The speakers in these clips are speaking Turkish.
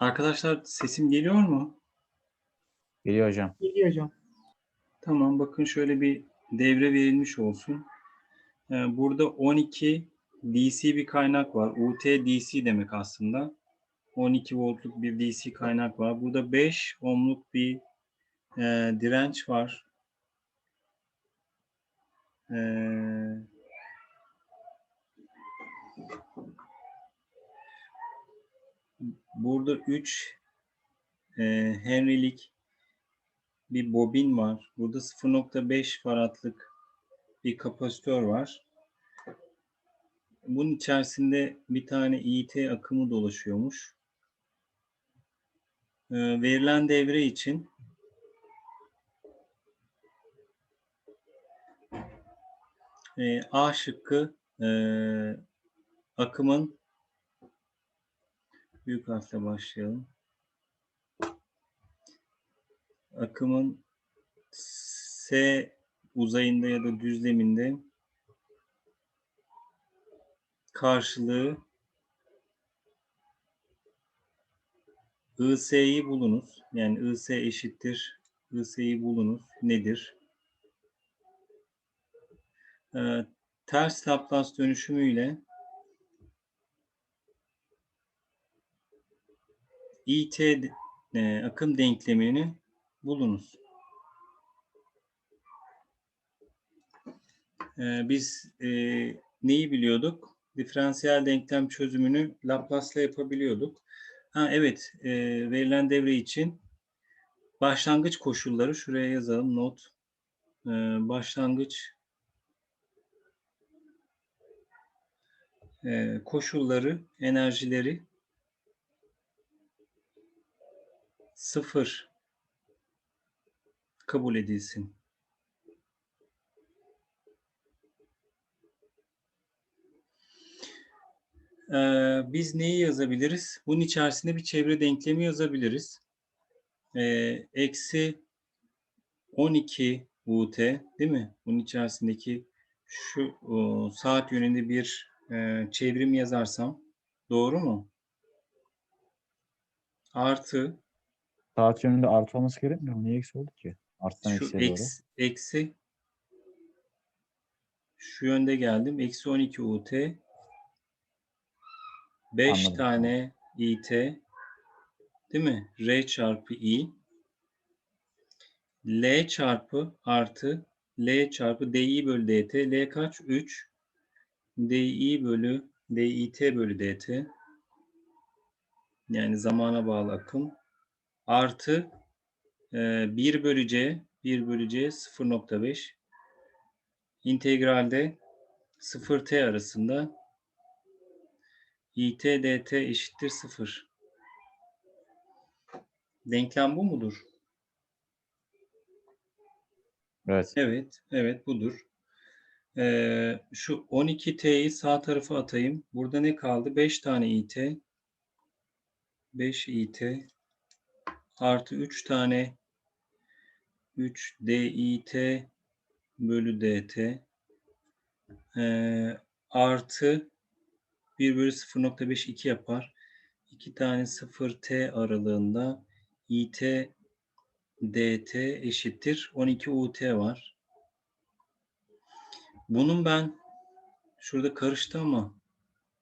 Arkadaşlar sesim geliyor mu? Geliyor hocam. Geliyor hocam. Tamam bakın şöyle bir devre verilmiş olsun. Ee, Burada 12 DC bir kaynak var. UT DC demek aslında. 12 voltluk bir DC kaynak var. Burada 5 ohmluk bir e, direnç var. Ee, burada 3 e, Henry'lik bir bobin var. Burada 0.5 faradlık bir kapasitör var. Bunun içerisinde bir tane İT akımı dolaşıyormuş. Ee, verilen devre için e, A şıkkı e, akımın büyük harfle başlayalım. akımın S uzayında ya da düzleminde karşılığı IS'yi bulunuz. Yani IS eşittir. IS'yi bulunuz. Nedir? Ee, ters Laplace dönüşümüyle IT e, akım denklemini bulunuz. Ee, biz e, neyi biliyorduk? Diferansiyel denklem çözümünü Laplace'la yapabiliyorduk. Ha evet, e, verilen devre için başlangıç koşulları şuraya yazalım not. Ee, başlangıç e, koşulları, enerjileri sıfır kabul edilsin. Ee, biz neyi yazabiliriz? Bunun içerisinde bir çevre denklemi yazabiliriz. Ee, eksi 12 UT değil mi? Bunun içerisindeki şu o, saat yönünde bir e, çevrim yazarsam doğru mu? Artı Saat yönünde artı olması gerekmiyor mu? Niye eksi oldu ki? Arttan şu eksiye doğru. eksi, eksi şu yönde geldim. Eksi 12 UT 5 Anladım. tane IT değil mi? R çarpı I L çarpı artı L çarpı DI bölü DT. L kaç? 3 DI bölü DIT bölü DT yani zamana bağlı akım artı e, 1 bölü C 1 bölü C 0.5 integralde 0 T arasında IT dt eşittir 0. Denklem bu mudur? Evet. Evet, evet budur. Ee, şu 12T'yi sağ tarafa atayım. Burada ne kaldı? 5 tane IT. 5 IT artı 3 tane 3 DIT bölü DT ee, artı 1 bölü 0.5 2 yapar. 2 tane 0 T aralığında IT dt eşittir 12 ut var. Bunun ben şurada karıştı ama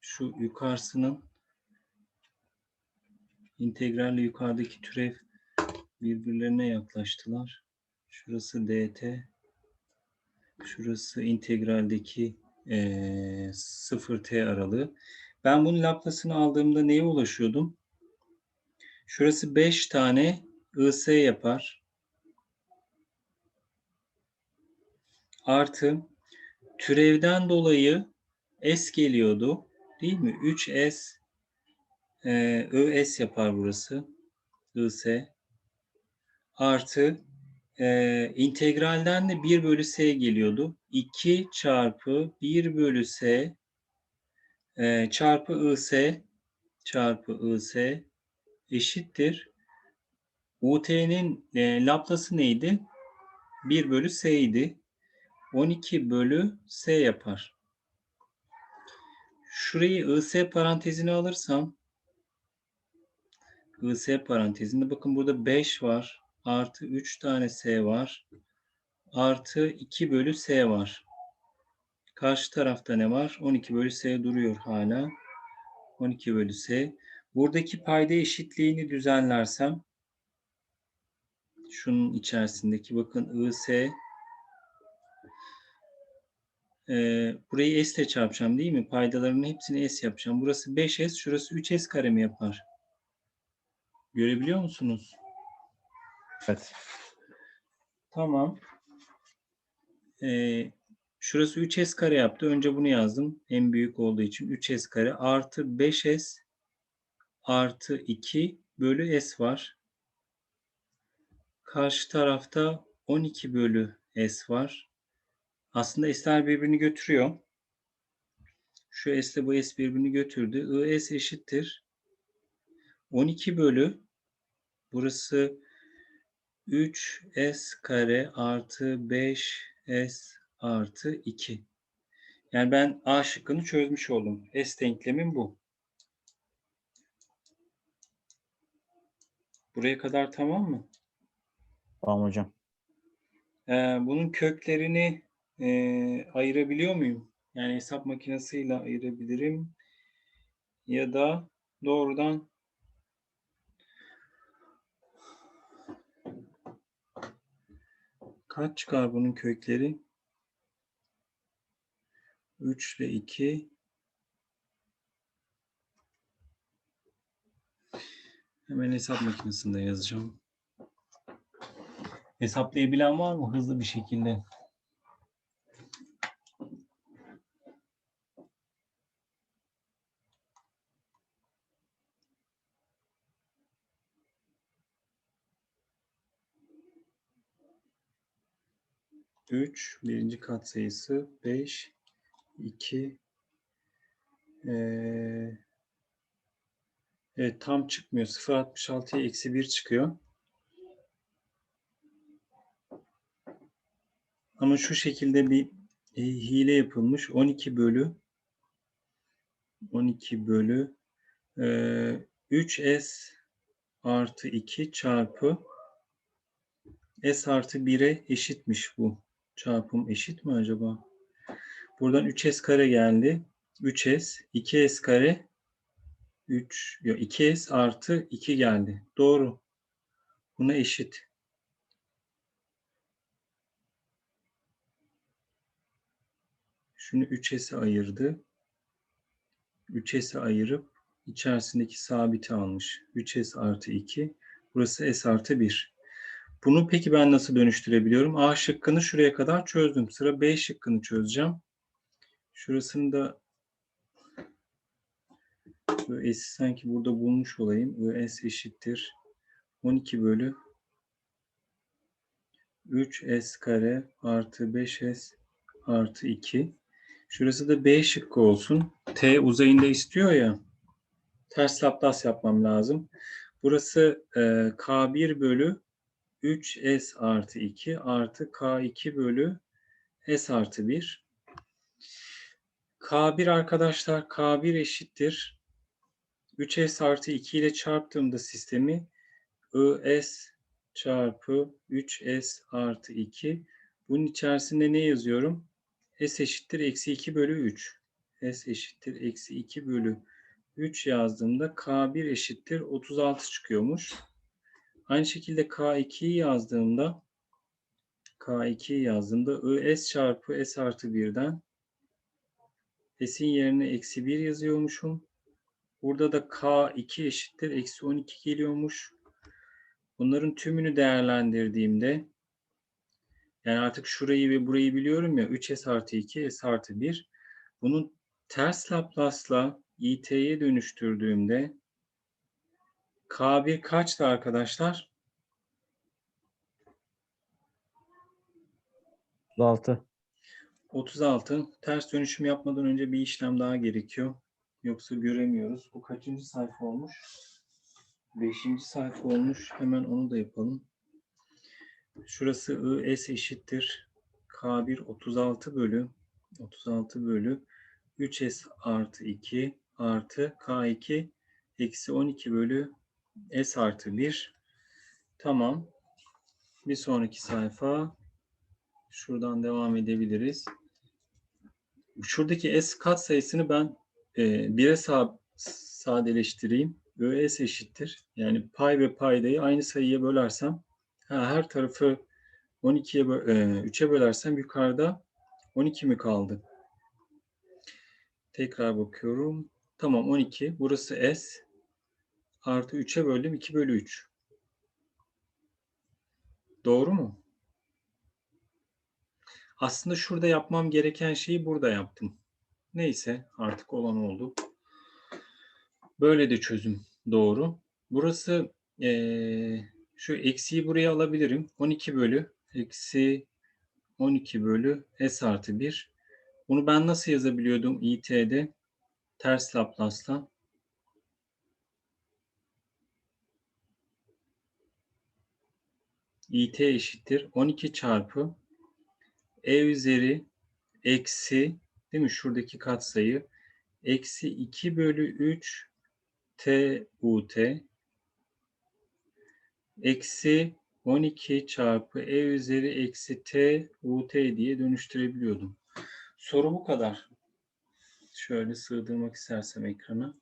şu yukarısının integralle yukarıdaki türev birbirlerine yaklaştılar. Şurası dt. Şurası integraldeki eee 0t aralığı. Ben bunun Laplace'ını aldığımda neye ulaşıyordum? Şurası 5 tane IS yapar. Artı türevden dolayı S geliyordu. Değil mi? 3S e, ÖS yapar burası. IS. Artı e, integralden de 1 bölü S geliyordu. 2 çarpı 1 bölü S e, çarpı IS çarpı IS eşittir. UT'nin e, Laplace'ı neydi? 1 bölü S idi. 12 bölü S yapar. Şurayı IS parantezine alırsam IS parantezinde. Bakın burada 5 var. Artı 3 tane S var. Artı 2 bölü S var. Karşı tarafta ne var? 12 bölü S duruyor hala. 12 bölü S. Buradaki payda eşitliğini düzenlersem şunun içerisindeki bakın IS e, burayı S ile çarpacağım değil mi? Paydalarının hepsini S yapacağım. Burası 5S, şurası 3S kare mi yapar? Görebiliyor musunuz? Evet. Tamam. Ee, şurası 3S kare yaptı. Önce bunu yazdım. En büyük olduğu için 3S kare artı 5S artı 2 bölü S var. Karşı tarafta 12 bölü S var. Aslında S'ler birbirini götürüyor. Şu S ile bu S birbirini götürdü. IS eşittir. 12 bölü burası 3S kare artı 5S artı 2. Yani ben A şıkkını çözmüş oldum. S denklemim bu. Buraya kadar tamam mı? Tamam hocam. Ee, bunun köklerini e, ayırabiliyor muyum? Yani hesap makinesiyle ayırabilirim. Ya da doğrudan kaç çıkar bunun kökleri? 3 ile 2 Hemen hesap makinesinde yazacağım. Hesaplayabilen var mı hızlı bir şekilde? Üç, birinci katsayısı beş, iki, eee Evet tam çıkmıyor. 0.66'ya eksi 1 çıkıyor. Ama şu şekilde bir e, hile yapılmış. 12 bölü 12 bölü e, 3S artı 2 çarpı S artı 1'e eşitmiş bu. Çarpım eşit mi acaba? Buradan 3S kare geldi. 3S, 2S kare 3, yok 2S artı 2 geldi. Doğru. Buna eşit. Şunu 3S'e ayırdı. 3S'e ayırıp içerisindeki sabiti almış. 3S artı 2. Burası S artı 1. Bunu peki ben nasıl dönüştürebiliyorum? A şıkkını şuraya kadar çözdüm. Sıra B şıkkını çözeceğim. Şurasını da S'i sanki burada bulmuş olayım. S eşittir 12 bölü 3S kare artı 5S artı 2. Şurası da B şıkkı olsun. T uzayında istiyor ya. Ters Laplace yapmam lazım. Burası e, K1 bölü 3S artı 2 artı K2 bölü S artı 1. K1 arkadaşlar K1 eşittir 3s artı 2 ile çarptığımda sistemi is çarpı 3s artı 2 bunun içerisinde ne yazıyorum? s eşittir eksi 2 bölü 3. s eşittir eksi 2 bölü 3 yazdığımda k1 eşittir 36 çıkıyormuş. Aynı şekilde k2'yi yazdığımda k2'yi yazdığımda is çarpı s artı 1'den s'in yerine eksi 1 yazıyormuşum. Burada da K2 eşittir. Eksi 12 geliyormuş. Bunların tümünü değerlendirdiğimde yani artık şurayı ve burayı biliyorum ya 3S artı 2 S artı 1 bunun ters Laplace'la IT'ye dönüştürdüğümde K1 kaçtı arkadaşlar? 36. 36. Ters dönüşüm yapmadan önce bir işlem daha gerekiyor. Yoksa göremiyoruz. Bu kaçıncı sayfa olmuş? Beşinci sayfa olmuş. Hemen onu da yapalım. Şurası IS eşittir. K1 36 bölü 36 bölü 3S artı 2 artı K2 eksi 12 bölü S artı 1. Tamam. Bir sonraki sayfa. Şuradan devam edebiliriz. Şuradaki S katsayısını ben e, 1'e sa- sadeleştireyim. ÖS eşittir. Yani pay ve paydayı aynı sayıya bölersem ha, her tarafı 12'ye bö- e, 3'e bölersem yukarıda 12 mi kaldı? Tekrar bakıyorum. Tamam 12. Burası S. Artı 3'e böldüm 2 bölü 3. Doğru mu? Aslında şurada yapmam gereken şeyi burada yaptım. Neyse artık olan oldu. Böyle de çözüm doğru. Burası eee, şu eksiği buraya alabilirim. 12 bölü eksi 12 bölü s artı 1. Bunu ben nasıl yazabiliyordum it'de? Ters Laplace'la. İt eşittir 12 çarpı e üzeri eksi değil mi şuradaki katsayı eksi 2 bölü 3 t ut eksi 12 çarpı e üzeri eksi t ut diye dönüştürebiliyordum. Soru bu kadar. Şöyle sığdırmak istersem ekrana.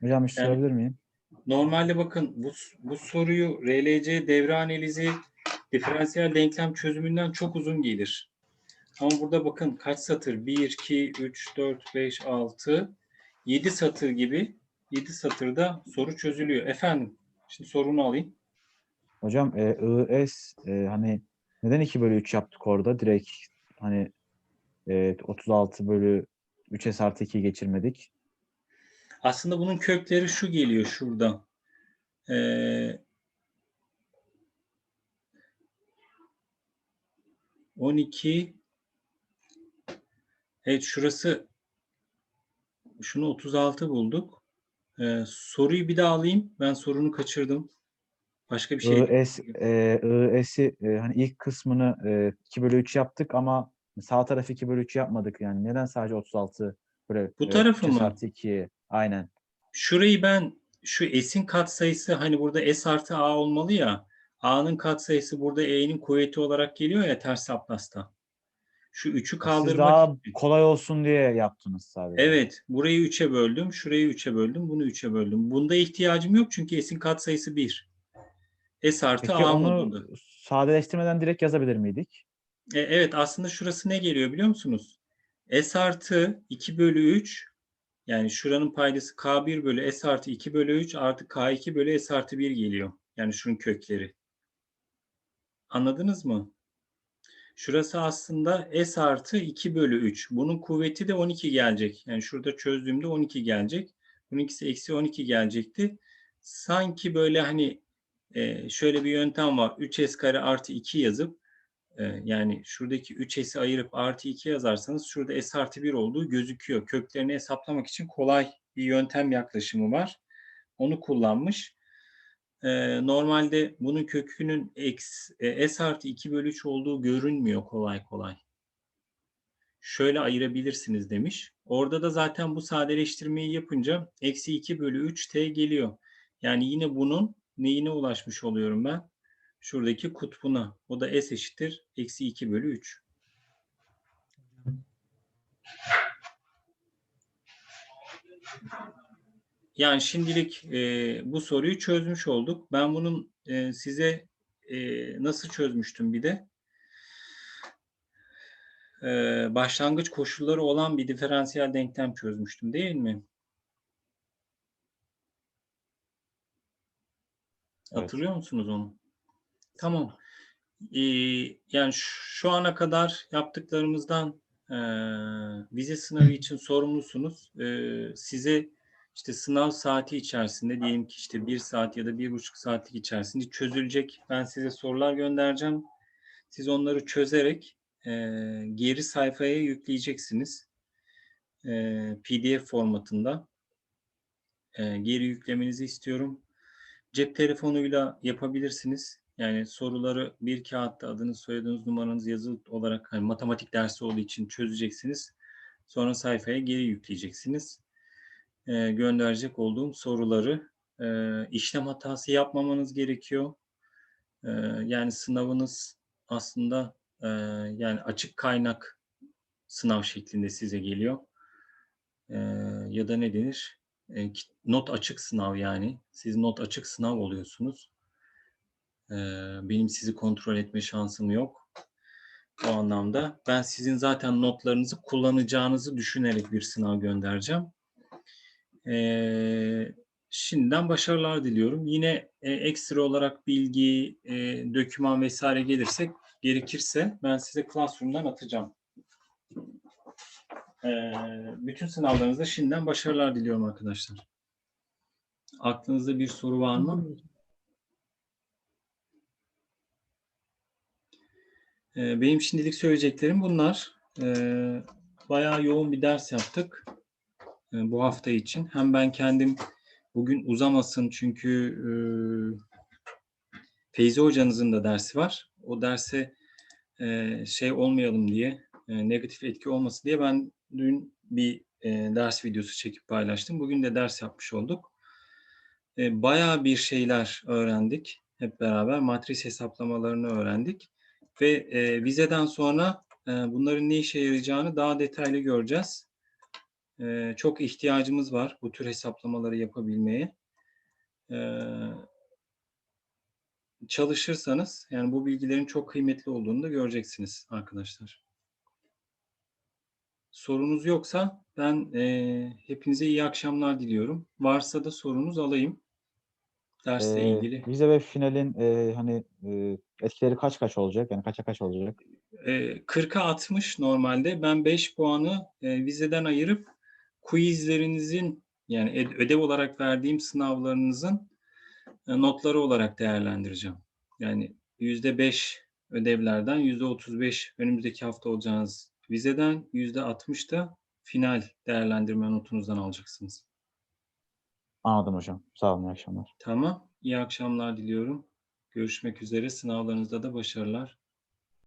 Hocam bir şey Yani- miyim? Normalde bakın bu, bu soruyu RLC devre analizi diferansiyel denklem çözümünden çok uzun gelir. Ama burada bakın kaç satır? 1, 2, 3, 4, 5, 6, 7 satır gibi 7 satırda soru çözülüyor. Efendim, şimdi sorunu alayım. Hocam e, IS e, hani neden 2 bölü 3 yaptık orada? Direkt hani e, 36 bölü 3S artı 2 geçirmedik. Aslında bunun kökleri şu geliyor şurada. Ee, 12 Evet şurası şunu 36 bulduk. Ee, soruyu bir daha alayım. Ben sorunu kaçırdım. Başka bir şey. IS, e, IS'i e, hani ilk kısmını e, 2 bölü 3 yaptık ama sağ tarafı 2 bölü 3 yapmadık yani. Neden sadece 36 böyle Bu e, tarafı 3S mı? artı 2 aynen. Şurayı ben şu S'in katsayısı hani burada S artı A olmalı ya. A'nın katsayısı burada E'nin kuvveti olarak geliyor ya ters Laplace'ta. Şu 3'ü Siz kaldırmak daha için. kolay olsun diye yaptınız sadece. Evet, burayı 3'e böldüm, şurayı 3'e böldüm, bunu 3'e böldüm. Bunda ihtiyacım yok çünkü S'in katsayısı 1. S artı Peki A onu modunda. sadeleştirmeden direkt yazabilir miydik? E, evet, aslında şurası ne geliyor biliyor musunuz? S artı 2 bölü 3, yani şuranın paydası K1 bölü S artı 2 bölü 3 artı K2 bölü S artı 1 geliyor. Yani şunun kökleri. Anladınız mı? Şurası aslında S artı 2 bölü 3. Bunun kuvveti de 12 gelecek. Yani şurada çözdüğümde 12 gelecek. Bunun ikisi eksi 12 gelecekti. Sanki böyle hani e, şöyle bir yöntem var. 3S kare artı 2 yazıp yani şuradaki 3S'i ayırıp artı 2 yazarsanız şurada S artı 1 olduğu gözüküyor. Köklerini hesaplamak için kolay bir yöntem yaklaşımı var. Onu kullanmış. Normalde bunun kökünün e, s artı 2 bölü 3 olduğu görünmüyor kolay kolay. Şöyle ayırabilirsiniz demiş. Orada da zaten bu sadeleştirmeyi yapınca eksi 2 bölü 3 t geliyor. Yani yine bunun neyine ulaşmış oluyorum ben? Şuradaki kutbuna. O da s eşittir. Eksi 2 bölü 3. Yani şimdilik e, bu soruyu çözmüş olduk. Ben bunun e, size e, nasıl çözmüştüm bir de? E, başlangıç koşulları olan bir diferansiyel denklem çözmüştüm değil mi? Evet. Hatırlıyor musunuz onu? Tamam. Ee, yani şu ana kadar yaptıklarımızdan e, vize sınavı için sorumlusunuz. Ee, size işte sınav saati içerisinde diyelim ki işte bir saat ya da bir buçuk saatlik içerisinde çözülecek. Ben size sorular göndereceğim. Siz onları çözerek e, geri sayfaya yükleyeceksiniz. E, PDF formatında. E, geri yüklemenizi istiyorum. Cep telefonuyla yapabilirsiniz. Yani soruları bir kağıtta adınız, soyadınız, numaranız yazılı olarak hani matematik dersi olduğu için çözeceksiniz. Sonra sayfaya geri yükleyeceksiniz. Ee, gönderecek olduğum soruları Eee, işlem hatası yapmamanız gerekiyor. Eee, yani sınavınız aslında, eee, yani açık kaynak sınav şeklinde size geliyor. Eee, ya da ne denir? Kit not açık sınav yani. Siz not açık sınav oluyorsunuz. Eee, benim sizi kontrol etme şansım yok. O anlamda ben sizin zaten notlarınızı kullanacağınızı düşünerek bir sınav göndereceğim. Eee, şimdiden başarılar diliyorum. Yine, eee, ekstra olarak bilgi, eee, doküman vs. gelirse gerekirse ben size Classroom'dan atacağım. Eee, bütün sınavlarınızda şimdiden başarılar diliyorum arkadaşlar. Aklınızda bir soru var mı? Eee, benim şimdilik söyleyeceklerim bunlar. Eee, bayağı yoğun bir ders yaptık, eee, bu hafta için. Hem ben kendim bugün uzamasın çünkü, ııı, Feyzi hocanızın da dersi var. O derse, eee, şey olmayalım diye, eee, negatif etki olmasın diye ben dün bir, ders videosu çekip paylaştım. Bugün de ders yapmış olduk. Eee, bayağı bir şeyler öğrendik hep beraber. Matris hesaplamalarını öğrendik ve, eee, vizeden sonra, eee, bunların ne işe yarayacağını daha detaylı göreceğiz. Eee, çok ihtiyacımız var bu tür hesaplamaları yapabilmeye. Eee çalışırsanız, yani bu bilgilerin çok kıymetli olduğunu da göreceksiniz arkadaşlar. Sorunuz yoksa ben, eee, hepinize iyi akşamlar diliyorum. Varsa da sorunuz alayım. Dersle Eee, ilgili. vize ve finalin, eee, hani, eee, etkileri kaç kaç olacak? Yani kaça kaç olacak? Eee, 40'a 60 normalde. Ben 5 puanı, eee, vizeden ayırıp quizlerinizin yani ödev olarak verdiğim sınavlarınızın, eee, notları olarak değerlendireceğim. Yani %5 ödevlerden %35 önümüzdeki hafta olacağınız vizeden, %60 da final değerlendirme notunuzdan alacaksınız. Anladım hocam. Sağ olun, iyi akşamlar. Tamam. İyi akşamlar diliyorum. Görüşmek üzere. Sınavlarınızda da başarılar.